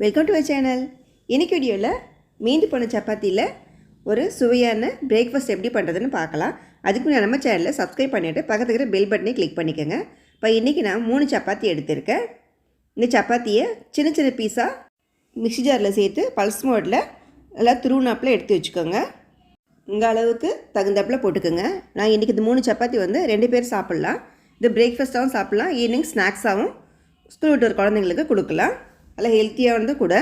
Welcome to my channel இன்னைக்கு வீடியோவில் மீந்து போன சப்பாத்தியில் ஒரு சுவையான பிரேக்ஃபாஸ்ட் எப்படி பண்ணுறதுன்னு பார்க்கலாம். அதுக்கு முன்னாடி நம்ம சேனலில் சப்ஸ்கிரைப் பண்ணிவிட்டு பக்கத்துல இருக்கிற பெல் பட்டனை கிளிக் பண்ணிக்கோங்க. இப்போ இன்றைக்கி நான் மூணு சப்பாத்தி எடுத்திருக்கேன். இந்த சப்பாத்தியை சின்ன சின்ன பீஸாக மிக்ஸி ஜாரில் சேர்த்து பல்ஸ் மோடில் நல்லா துருவுனாப்பில் எடுத்து வச்சுக்கோங்க. உங்கள் அளவுக்கு தகுந்தாப்பில் போட்டுக்கோங்க. நான் இன்றைக்கி இந்த மூணு சப்பாத்தி வந்து ரெண்டு பேர் சாப்பிட்லாம். இது பிரேக்ஃபாஸ்ட்டாகவும் சாப்பிட்லாம். ஈவினிங் ஸ்நாக்ஸாகவும் ஸ்கூல் விட்டு ஒரு குழந்தைங்களுக்கு கொடுக்கலாம். நல்லா ஹெல்த்தியானது கூட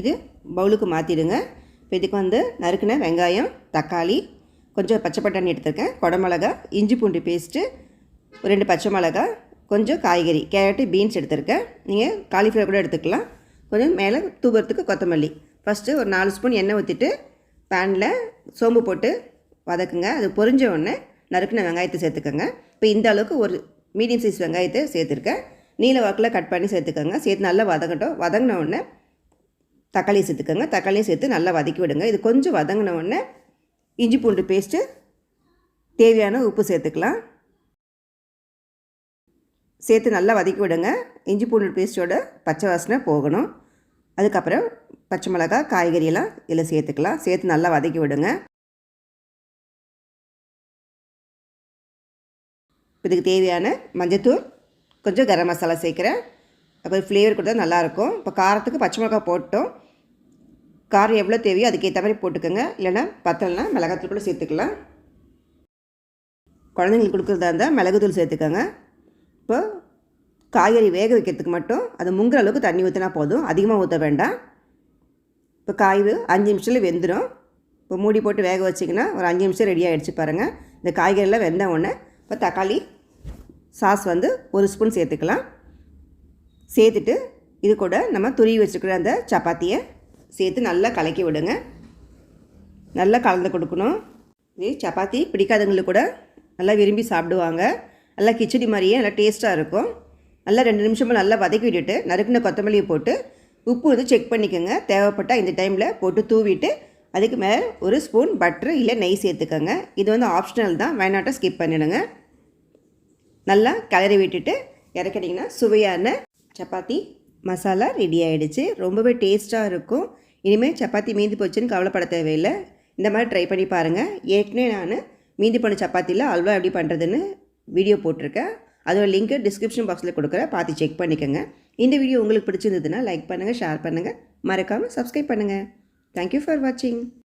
இது பவுலுக்கு மாற்றிடுங்க இப்போ இதுக்கு வந்து நறுக்கின வெங்காயம் தக்காளி கொஞ்சம் பச்சை பட்டாணி எடுத்திருக்கேன். குடமிளகா இஞ்சி பூண்டு பேஸ்ட்டு ஒரு ரெண்டு பச்சை மிளகா கொஞ்சம் காய்கறி கேரட்டு பீன்ஸ் எடுத்திருக்கேன். நீங்கள் காலிஃப்ளவர் கூட எடுத்துக்கலாம். கொஞ்சம் மேலே தூபுறதுக்கு கொத்தமல்லி. ஃபஸ்ட்டு ஒரு நாலு ஸ்பூன் எண்ணெய் ஊற்றிட்டு பேனில் சோம்பு போட்டு வதக்குங்க. அது பொரிஞ்ச உடனே நறுக்கின வெங்காயத்தை சேர்த்துக்கோங்க. இப்போ இந்த அளவுக்கு ஒரு மீடியம் சைஸ் வெங்காயத்தை சேர்த்துருக்கேன். நீல வாக்கில் கட் பண்ணி சேர்த்துக்கோங்க. சேர்த்து நல்லா வதங்கட்டும். வதங்கின உடனே தக்காளி சேர்த்துக்கோங்க. தக்காளியும் சேர்த்து நல்லா வதக்கி விடுங்க. இது கொஞ்சம் வதங்கின உடனே இஞ்சி பூண்டு பேஸ்ட்டு தேவையான உப்பு சேர்த்துக்கலாம். சேர்த்து நல்லா வதக்கி விடுங்க. இஞ்சி பூண்டு பேஸ்ட்டோட பச்சை வாசனை போகணும். அதுக்கப்புறம் பச்சை மிளகா காய்கறியெல்லாம் இதில் சேர்த்துக்கலாம். சேர்த்து நல்லா வதக்கி விடுங்க. இதுக்கு தேவையான மஞ்சத்தூள் கொஞ்சம் கரம் மசாலா சேர்க்குறேன். அப்புறம் ஃப்ளேவர் கொடுத்தா நல்லாயிருக்கும். இப்போ காரத்துக்கு பச்சை மிளகா போட்டோம். காரம் எவ்வளோ தேவையோ அதுக்கேற்ற மாதிரி போட்டுக்கோங்க. இல்லைன்னா பத்தலைனா மிளகாத்தூள் கூட சேர்த்துக்கலாம். குழந்தைங்களுக்கு கொடுக்குறதா இருந்தால் மிளகுத்தூள் சேர்த்துக்கோங்க. இப்போ காய்கறி வேக வைக்கிறதுக்கு மட்டும் அது முங்குற அளவுக்கு தண்ணி ஊற்றினா போதும். அதிகமாக ஊற்ற வேண்டாம். இப்போ காய் அஞ்சு நிமிஷத்தில் வெந்துடும் இப்போ மூடி போட்டு வேக வச்சிங்கன்னா ஒரு அஞ்சு நிமிஷம் ரெடி ஆகிடுச்சு பாருங்கள் இந்த காய்கறிலாம் வெந்த உடனே இப்போ தக்காளி சாஸ் வந்து ஒரு ஸ்பூன் சேர்த்துக்கலாம். சேர்த்துட்டு இது கூட நம்ம துருவி வச்சுருக்கிற அந்த சப்பாத்தியை சேர்த்து நல்லா கலக்கி விடுங்க. நல்லா கலந்து கொடுக்கணும். இது சப்பாத்தி பிடிக்காதவங்களுக்கு கூட நல்லா விரும்பி சாப்பிடுவாங்க. நல்லா கிச்சடி மாதிரியே நல்லா டேஸ்ட்டாக இருக்கும். நல்லா ரெண்டு நிமிஷமாக நல்லா வதக்கி விட்டுட்டு நறுக்கின கொத்தமல்லியை போட்டு உப்பு வந்து செக் பண்ணிக்கோங்க. தேவைப்பட்டால் இந்த டைமில் போட்டு தூவிட்டு அதுக்கு மேலே ஒரு ஸ்பூன் பட்ரு இல்லை நெய் சேர்த்துக்கோங்க. இது வந்து ஆப்ஷனல் தான். வேணாட்டம் ஸ்கிப் பண்ணிடுங்க. நல்லா கிளறி விட்டுட்டு இறக்கிட்டிங்கன்னா சுவையான சப்பாத்தி மசாலா ரெடி ஆகிடுச்சு ரொம்பவே டேஸ்ட்டாக இருக்கும். இனிமேல் சப்பாத்தி மீந்து போச்சுன்னு கவலைப்பட தேவையில்லை. இந்த மாதிரி ட்ரை பண்ணி பாருங்கள் ஏற்கனவே நான் மீந்து போன சப்பாத்தியில் அல்வா எப்படி பண்ணுறதுன்னு வீடியோ போட்டிருக்கேன். அதோட லிங்க்கு டிஸ்கிரிப்ஷன் பாக்ஸில் கொடுக்குறேன். பார்த்து செக் பண்ணிக்கோங்க. இந்த வீடியோ உங்களுக்கு பிடிச்சிருந்ததுன்னா லைக் பண்ணுங்கள் ஷேர் பண்ணுங்கள் மறக்காமல் சப்ஸ்கிரைப் பண்ணுங்கள் தேங்க்யூ ஃபார் வாட்சிங்